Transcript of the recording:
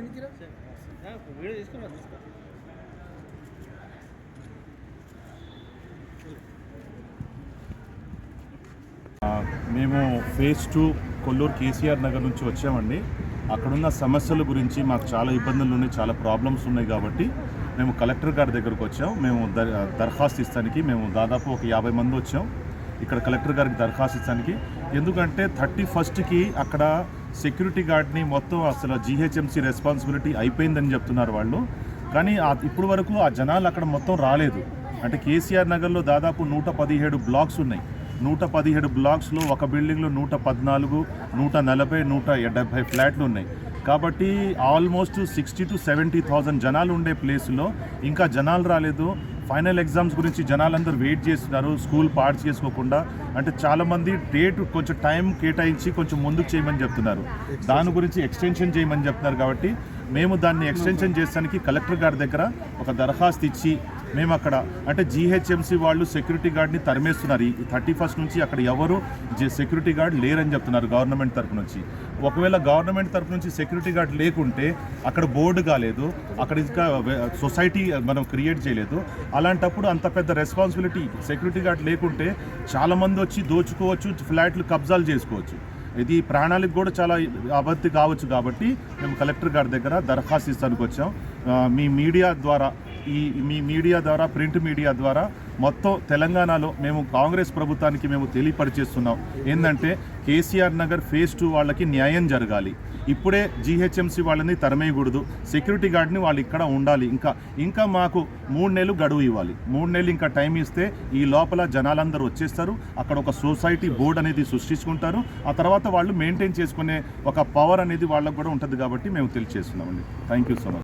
ఇంకిరా video తీసుకున్నా తీసుకో ఆ, మేము ఫేజ్ టూ కొల్లూరు కేసీఆర్ నగర్ నుంచి వచ్చామండి. అక్కడున్న సమస్యల గురించి మాకు చాలా ఇబ్బందులు ఉన్నాయి చాలా ప్రాబ్లమ్స్ ఉన్నాయి కాబట్టి మేము కలెక్టర్ గారి దగ్గరకు వచ్చాం. మేము దర్ దరఖాస్తు ఇస్తానికి మేము దాదాపు ఒక యాభై మంది వచ్చాం. ఇక్కడ కలెక్టర్ గారికి దరఖాస్తు ఇస్తానికి. ఎందుకంటే థర్టీ ఫస్ట్కి అక్కడ సెక్యూరిటీ గార్డ్ని మొత్తం అసలు జీహెచ్ఎంసీ రెస్పాన్సిబిలిటీ అయిపోయిందని చెప్తున్నారు వాళ్ళు. కానీ ఆ ఇప్పుడు వరకు ఆ జనాలు అక్కడ మొత్తం రాలేదు. అంటే కేసీఆర్ నగర్లో దాదాపు నూట పదిహేడు బ్లాక్స్ ఉన్నాయి. నూట పదిహేడు బ్లాక్స్లో ఒక బిల్డింగ్లో నూట పద్నాలుగు నూట నలభై నూట డెబ్భై ఫ్లాట్లు ఉన్నాయి. కాబట్టి almost sixty to seventy thousand జనాలు ఉండే ప్లేస్లో ఇంకా జనాలు రాలేదు. ఫైనల్ ఎగ్జామ్స్ గురించి జనాలందరూ వెయిట్ చేస్తున్నారు స్కూల్ పాడు చేసుకోకుండా. అంటే చాలామంది డేట్ కొంచెం టైం కేటాయించి కొంచెం ముందుకు చేయమని చెప్తున్నారు. దాని గురించి ఎక్స్టెన్షన్ చేయమని చెప్తున్నారు కాబట్టి మేము దాన్ని ఎక్స్టెన్షన్ చేసానికి కలెక్టర్ గారి దగ్గర ఒక దరఖాస్తు ఇచ్చి మేము అక్కడ అంటే జీహెచ్ఎంసీ వాళ్ళు సెక్యూరిటీ గార్డ్ని తరిమేస్తున్నారు. ఈ థర్టీ ఫస్ట్ నుంచి అక్కడ ఎవరు సెక్యూరిటీ గార్డ్ లేరని చెప్తున్నారు గవర్నమెంట్ తరపు నుంచి. ఒకవేళ గవర్నమెంట్ తరపు నుంచి సెక్యూరిటీ గార్డ్ లేకుంటే అక్కడ బోర్డు కాలేదు అక్కడ ఇంకా సొసైటీ మనం క్రియేట్ చేయలేదు. అలాంటప్పుడు అంత పెద్ద రెస్పాన్సిబిలిటీ సెక్యూరిటీ గార్డ్ లేకుంటే చాలామంది వచ్చి దోచుకోవచ్చు ఫ్లాట్లు కబ్జాలు చేసుకోవచ్చు. ఇది ప్రాణాలకు కూడా చాలా అబద్ధి కావచ్చు కాబట్టి మేము కలెక్టర్ గారి దగ్గర దరఖాస్తు ఇస్తానికి వచ్చాం. మీ మీడియా ద్వారా ఈ మీ మీడియా ద్వారా ప్రింట్ మీడియా ద్వారా మొత్తం తెలంగాణలో మేము కాంగ్రెస్ ప్రభుత్వానికి మేము తెలియపరిచేస్తున్నాం. ఏంటంటే కేసీఆర్ నగర్ ఫేజ్ టూ వాళ్ళకి న్యాయం జరగాలి. ఇప్పుడే జీహెచ్ఎంసీ వాళ్ళని తరమేయకూడదు. సెక్యూరిటీ గార్డ్ని వాళ్ళు ఇక్కడ ఉండాలి. ఇంకా ఇంకా మాకు మూడు నెలలు గడువు ఇవ్వాలి. మూడు నెలలు ఇంకా టైం ఇస్తే ఈ లోపల జనాలందరూ వచ్చేస్తారు. అక్కడ ఒక సొసైటీ బోర్డు అనేది సృష్టించుకుంటారు. ఆ తర్వాత వాళ్ళు మెయింటైన్ చేసుకునే ఒక పవర్ అనేది వాళ్ళకు కూడా ఉంటుంది కాబట్టి మేము తెలియచేస్తున్నామండి. Thank you so much.